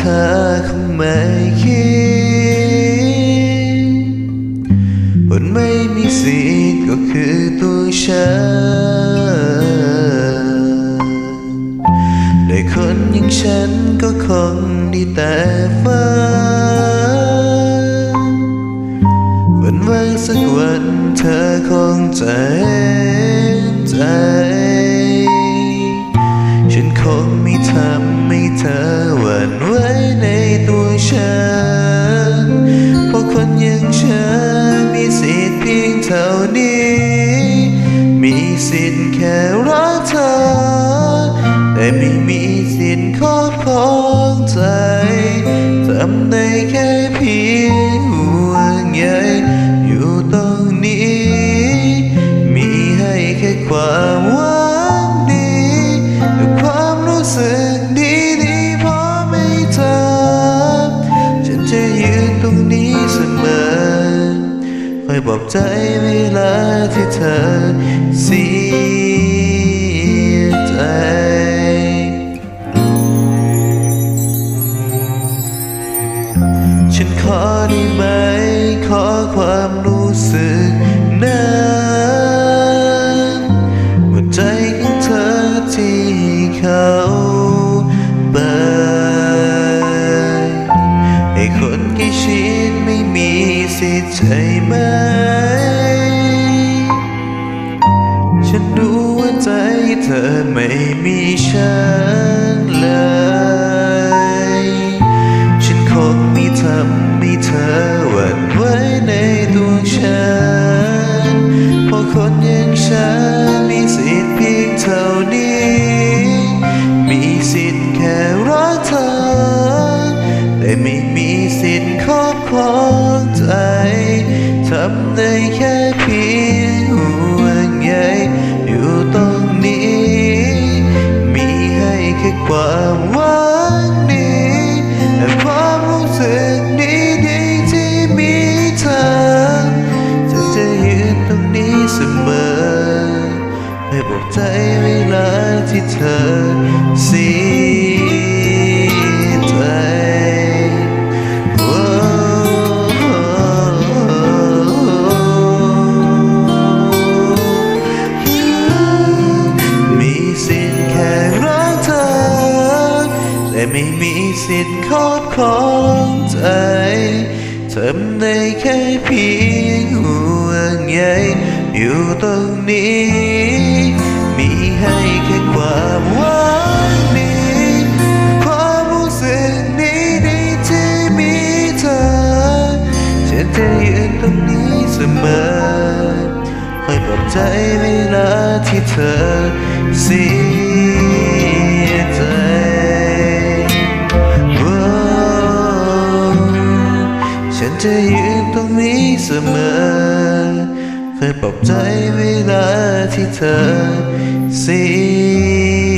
ธอคงไม่คิดคนไม่มีสิทธิ์ก็คือตัวฉันได้คนอย่างฉันก็คงด้แต่ฝันวันวันสักวันเธอคงจะเห็นใจ ฉันคงไม่ทำให้เธอหวั่นไหวในตัวฉัน เพราะคนอย่างฉันมีสิทธิ์เพียงเท่านี้ ตรงนี้เสมอคอยปลอบใจเวลาที่เธอเสียใจฉันขอได้ไหม ขอความรู้สึกนั้นหัวใจของเธอที่เขา คนใกล้ชิดไม่มีสิทธิ์ใช่ไหม ฉันรู้ว่าใจเธอไม่มีฉันเลย ฉันคงไม่ทำให้เธอหวั่นไหวในตัวฉันเพราะคนอย่างฉัน ได้แค่เพียงห่วงใยอยู่ตรงนี้ มีให้แค่ความหวังดีและความรู้สึกดีๆที่มีเธอฉันจะยืนตรงนี้เสมอให้บอกใจเวลาที่เธอเสีย แต่ไม่มีสิทธิ์ครอบครองใจทำได้แค่เพียงห่วงใยอยู่ตรงนี้ มีให้แค่ความหวังดีความรู้สึกดีที่มีเธอ ฉันจะยืนตรงนี้เสมอคอยปลอบใจเวลาที่เธอเสีย จะยืนตรงนี้เสมอคอยปลอบใจเวลาที่เธอเสีย